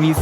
міст.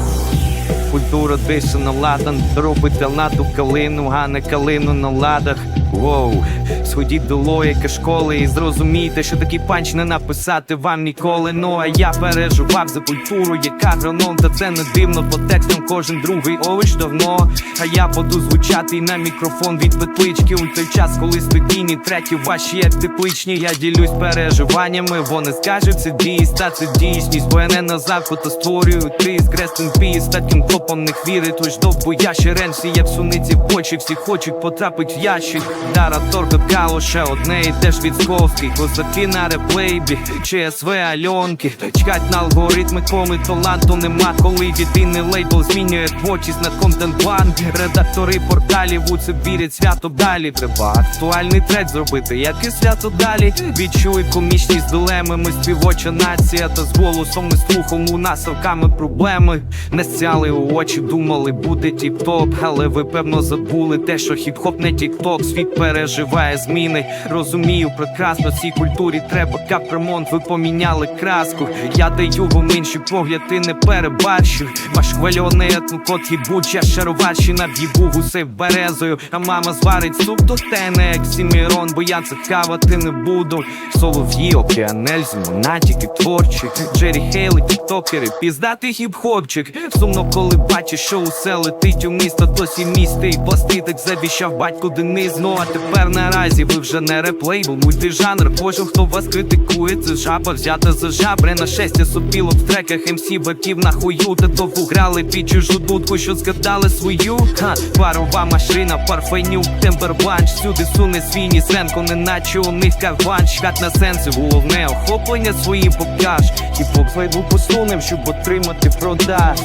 Культура дише на ладан, робить ладу калину, а не калину на ладах. Воу, сходіть до логіки школи і зрозумійте, що такий панч не написати вам ніколи. Ну а я переживав за культуру, яка граном, та це не дивно, по текстам кожен другий овоч давно. А я буду звучати на мікрофон від петлички у той час, коли студійні треки ваші як тепличні. Я ділюсь переживаннями, вони скажуть це дійсть, та це дійсність, бо я не на заходу створюю тиск, рестин піс, таким топом не вірить, лиш довбо я ширен, всі як суниці в очі, всі хочуть потрапить в ящик. Дара торга кало ще одне теж від Сковський Козаки на реплейбі, ЧСВ Альонки. Чекать на алгоритми, коли таланту нема Коли єдиний лейбл змінює творчість на контент-план Редактори порталів у це вірять свято далі. Треба актуальний трек зробити, як і свято далі. Відчуй комічність дилеми, ми співоча нація Та з голосом і слухом у нас роками проблеми. Не сяли у очі, думали буде тіп-топ. Але ви певно забули те, що хіп-хоп не тік-ток. Світ переживає зміни, розумію прекрасно Цій культурі треба капремонт, ви поміняли краску. Я даю вам інший погляд, ти не перебарщив Ваш хвильоний етнокод їбуча шароварщина Б'їбу гусей березою, а мама зварить суп до тене, як Сімірон, бо я це хавати не буду. Солов'ї, океанель, зімонатіки творчі. Джері Хейли, тіктокери, піздатий хіп-хопчик. Сумно, коли бачиш, що усе летить у місто, то сі місти і пласти так завіщав батько Денис Ну а тепер наразі ви вже не реплейбл, мультижанр Кожен, хто вас критикує, це жаба взята за жабри. На шестя сопілок в треках МС баків на хую Та то грали під чужу дудку, що згадали свою. Ха, парова машина, парфенюк, темпербланш Сюди суне свій нісенко, неначе у них карванш Хат на сенси, головне охоплення своїм покаж Хіп-хоп слайду посунем, щоб отримати продаж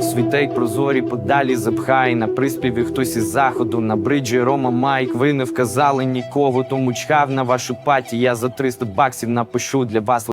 Світей прозорі подалі запхай на приспіві хтось із заходу, на бриджі Рома Майк. Ви не вказали нікого, тому чхав на вашу паті. Я за 300 баксів напишу для вас.